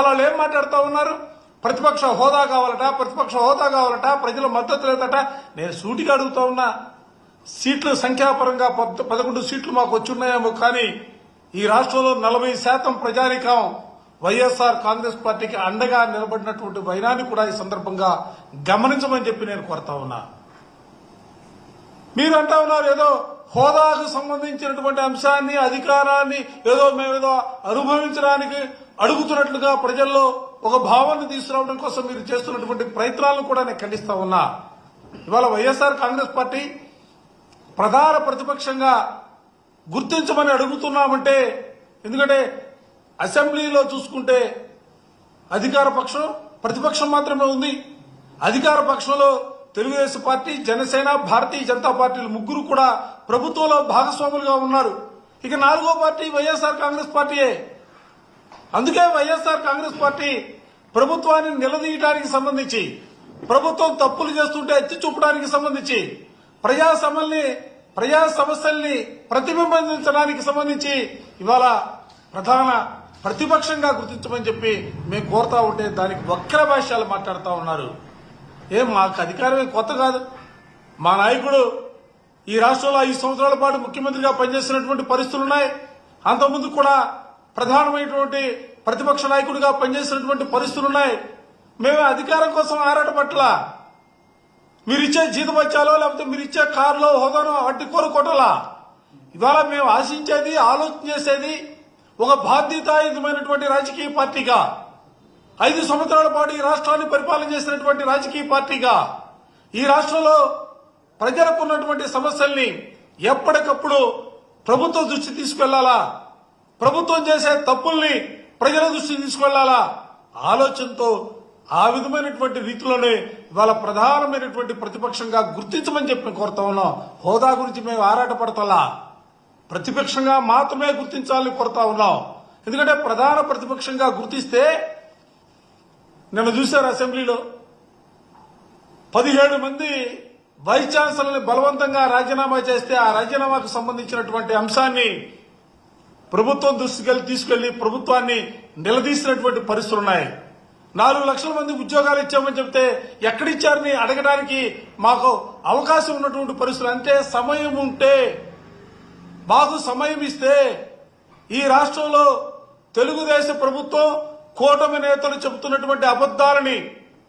వాళ్ళు ఏం మాట్లాడుతూ ఉన్నారు? ప్రతిపక్ష హోదా కావాలట ప్రతిపక్ష హోదా కావాలట ప్రజల మద్దతు లేదట. నేను సూటిగా అడుగుతా ఉన్నా సీట్లు సంఖ్యాపరంగా పద్- పదకొండు సీట్లు మాకు వచ్చున్నాయేమో కానీ ఈ రాష్ట్రంలో నలభై శాతం ప్రజానికం వైఎస్ఆర్ కాంగ్రెస్ పార్టీకి అండగా నిలబడినటువంటి వైనాన్ని కూడా ఈ సందర్భంగా గమనించమని చెప్పి నేను కోరుతా ఉన్నా. మీరు అంటా ఉన్నారు ఏదో హోదాకు సంబంధించినటువంటి అంశాన్ని అధికారాన్ని ఏదో మేమేదో అనుభవించడానికి అడుగుతున్నట్లుగా ప్రజల్లో ఒక భావాన్ని తీసుకురావడం కోసం మీరు చేస్తున్నటువంటి ప్రయత్నాలను కూడా నేను ఖండిస్తా ఉన్నా. ఇవాళ వైఎస్ఆర్ కాంగ్రెస్ పార్టీ ప్రధాన ప్రతిపక్షంగా గుర్తించమని అడుగుతున్నామంటే ఎందుకంటే అసెంబ్లీలో చూసుకుంటే అధికార పక్షం ప్రతిపక్షం మాత్రమే ఉంది. అధికార పక్షంలో తెలుగుదేశం పార్టీ జనసేన భారతీయ జనతా పార్టీలు ముగ్గురు కూడా ప్రభుత్వంలో భాగస్వాములుగా ఉన్నారు. ఇక నాలుగో పార్టీ వైఎస్ఆర్ కాంగ్రెస్ పార్టీయే. అందుకే వైఎస్ఆర్ కాంగ్రెస్ పార్టీ ప్రభుత్వాన్ని నిలదీయడానికి సంబంధించి ప్రభుత్వం తప్పులు చేస్తుంటే ఎత్తి చూపడానికి సంబంధించి ప్రజా సమల్ని ప్రజా సమస్యల్ని ప్రతిబింబించడానికి సంబంధించి ఇవాళ ప్రధాన ప్రతిపక్షంగా గుర్తించమని చెప్పి మేము కోరుతా ఉంటే దానికి వక్ర భాష్యాలు మాట్లాడుతూ ఉన్నారు. ఏం మాకు అధికారమే కొత్త కాదు. మా నాయకుడు ఈ రాష్ట్రంలో ఐదు సంవత్సరాల పాటు ముఖ్యమంత్రిగా పనిచేసినటువంటి పరిస్థితులు ఉన్నాయి. అంతకుముందు కూడా ప్రధానమైనటువంటి ప్రతిపక్ష నాయకుడిగా పనిచేసినటువంటి పరిస్థితులు ఉన్నాయి. మేము అధికారం కోసం ఆరాటపట్ల మీరు ఇచ్చే జీతబత్యాలో లేకపోతే మీరు ఇచ్చే కారులో హోదానో అట్టి కొరకొట్టలా ఇవాళ మేము ఆశించేది ఆలోచన చేసేది ఒక బాధ్యతాయుతమైనటువంటి రాజకీయ పార్టీగా ఐదు సంవత్సరాల పాటు ఈ రాష్ట్రాన్ని పరిపాలన చేసినటువంటి రాజకీయ పార్టీగా ఈ రాష్ట్రంలో ప్రజలకు ఉన్నటువంటి సమస్యల్ని ఎప్పటికప్పుడు ప్రభుత్వ దృష్టి తీసుకెళ్ళాలా? ప్రభుత్వం చేసే తప్పుల్ని ప్రజల దృష్టికి తీసుకెళ్ళాలా? ఆలోచనతో ఆ విధమైనటువంటి రీతిలోనే ఇవాళ ప్రధానమైనటువంటి ప్రతిపక్షంగా గుర్తించమని చెప్పి కోరుతా ఉన్నాం. హోదా గురించి మేము ఆరాటపడతలా? ప్రతిపక్షంగా మాత్రమే గుర్తించాలని కోరుతా ఉన్నాం. ఎందుకంటే ప్రధాన ప్రతిపక్షంగా గుర్తిస్తే నిన్న చూశారు అసెంబ్లీలో? పదిహేడు మంది వైస్ ఛాన్సలర్ని బలవంతంగా రాజీనామా చేస్తే ఆ రాజీనామాకు సంబంధించినటువంటి అంశాన్ని ప్రభుత్వం దృష్టికి తీసుకెళ్ళి ప్రభుత్వాన్ని నిలదీసినటువంటి పరిస్థితులు ఉన్నాయి. నాలుగు లక్షల మంది ఉద్యోగాలు ఇచ్చామని చెప్తే ఎక్కడిచ్చారని అడగడానికి మాకు అవకాశం ఉన్నటువంటి పరిస్థితులు అంటే సమయం ఉంటే మాకు సమయం ఇస్తే ఈ రాష్ట్రంలో తెలుగుదేశం ప్రభుత్వం కూటమి నేతలు చెబుతున్నటువంటి అబద్దాలని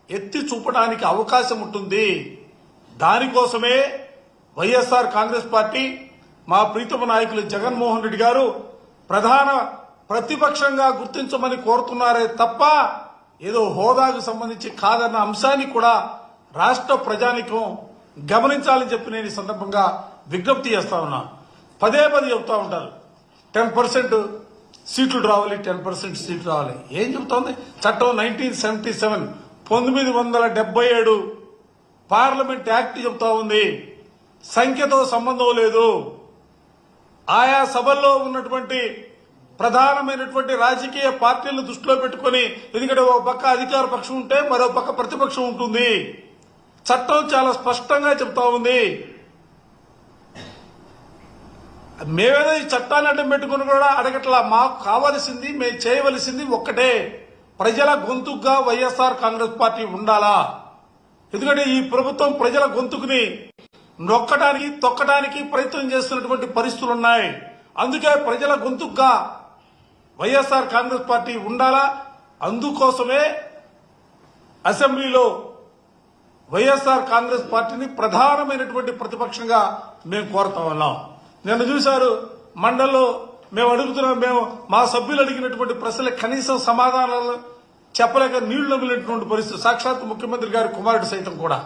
ఎత్తి చూపడానికి అవకాశం ఉంటుంది. దానికోసమే వైఎస్ఆర్ కాంగ్రెస్ పార్టీ మా ప్రీతమ నాయకులు జగన్మోహన్ రెడ్డి గారు ప్రధాన ప్రతిపక్షంగా గుర్తించమని కోరుతున్నారే తప్ప ఏదో హోదాకు సంబంధించి కాదన్న అంశాన్ని కూడా రాష్ట్ర ప్రజానికం గమనించాలని చెప్పి నేను ఈ సందర్భంగా విజ్ఞప్తి చేస్తా ఉన్నా. పదే పదే చెప్తా ఉంటారు. టెన్ పర్సెంట్ సీట్లు రావాలి టెన్ పర్సెంట్ సీట్లు రావాలి. ఏం చెబుతోంది చట్టం నైన్టీన్ సెవెంటీ సెవెన్ పంతొమ్మిది వందల డెబ్బై ఏడు పార్లమెంట్ యాక్ట్ చెబుతా ఉంది. సంఖ్యతో సంబంధం లేదు. ఆయా సభల్లో ఉన్నటువంటి ప్రధానమైనటువంటి రాజకీయ పార్టీలను దృష్టిలో పెట్టుకొని ఎందుకంటే ఒక పక్క అధికార పక్షం ఉంటే మరో పక్క ప్రతిపక్షం ఉంటుంది. చట్టం చాలా స్పష్టంగా చెప్తా ఉంది. మేమేదో ఈ చట్టాన్ని అడ్డం పెట్టుకుని కూడా అడగట్లా మాకు కావలసింది మేము చేయవలసింది ఒక్కటే. ప్రజల గొంతుగా వైఎస్ఆర్ కాంగ్రెస్ పార్టీ ఉండాలా? ఎందుకంటే ఈ ప్రభుత్వం ప్రజల గొంతుకుని నొక్కడానికి తొక్కడానికి ప్రయత్నం చేస్తున్నటువంటి పరిస్థితులు ఉన్నాయి. అందుకే ప్రజల గొంతుగా వైఎస్ఆర్ కాంగ్రెస్ పార్టీ ఉండాలా? అందుకోసమే అసెంబ్లీలో వైఎస్ఆర్ కాంగ్రెస్ పార్టీని ప్రధానమైనటువంటి ప్రతిపక్షంగా మేము కోరుతా ఉన్నాం. నిన్న చూశారు మండల్లో మేము అడుగుతున్నాం మేము మా సభ్యులు అడిగినటువంటి ప్రశ్నలకు కనీసం సమాధానాలు చెప్పలేక నీళ్ళు నమిలినటువంటి పరిస్థితి. సాక్షాత్ ముఖ్యమంత్రి గారి కుమారుడు సైతం కూడా.